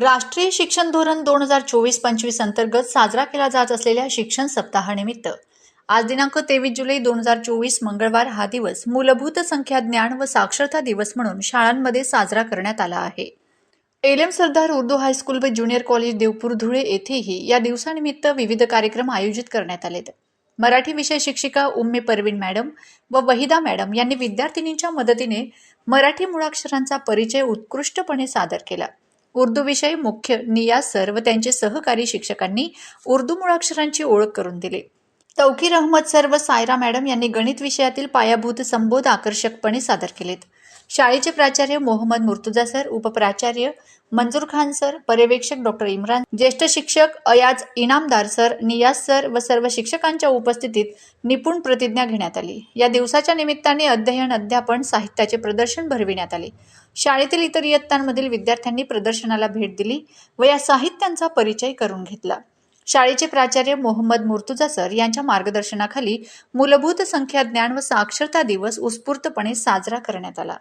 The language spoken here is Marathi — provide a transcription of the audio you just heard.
राष्ट्रीय शिक्षण धोरण दोन हजार चोवीस पंचवीस अंतर्गत साजरा केला जात असलेल्या शिक्षण सप्ताहानिमित्त. आज दिनांक तेवीस जुलै दोन हजार चोवीस मंगळवार हा दिवस मूलभूत संख्या ज्ञान व साक्षरता दिवस म्हणून शाळांमध्ये साजरा करण्यात आला आहे. L M Sardar Urdu high school व ज्युनियर कॉलेज देवपूर धुळे येथेही या दिवसानिमित्त विविध कार्यक्रम आयोजित करण्यात आलेत. मराठी विषय शिक्षिका उम्मे परवीन मॅडम व वहिदा मॅडम यांनी विद्यार्थिनींच्या मदतीने मराठी मुळाक्षरांचा परिचय उत्कृष्टपणे सादर केला. उर्दू विषय मुख्य नियाज सर व त्यांचे सहकारी शिक्षकांनी उर्दू मुळाक्षरांची ओळख करून दिली. तौकीर अहमद सर व सायरा मॅडम यांनी गणित विषयातील पायाभूत संबोध आकर्षकपणे सादर केलेत. शाळेचे प्राचार्य मोहम्मद मुर्तुजा सर उपप्राचार्य मंजूर खान सर पर्यवेक्षक डॉक्टर इम्रान ज्येष्ठ शिक्षक अयाज इनामदार सर नियाज सर व सर्व शिक्षकांच्या उपस्थितीत निपुण प्रतिज्ञा घेण्यात आली. या दिवसाच्या निमित्ताने अध्ययन अध्यापन साहित्याचे प्रदर्शन भरविण्यात आले. शाळेतील इतर इयत्तांमधील विद्यार्थ्यांनी प्रदर्शनाला भेट दिली व या साहित्यांचा परिचय करून घेतला. शाळेचे प्राचार्य मोहम्मद मुर्तुजा सर यांच्या मार्गदर्शनाखाली मूलभूत संख्या ज्ञान व साक्षरता दिवस उत्स्फूर्तपणे साजरा करण्यात आला.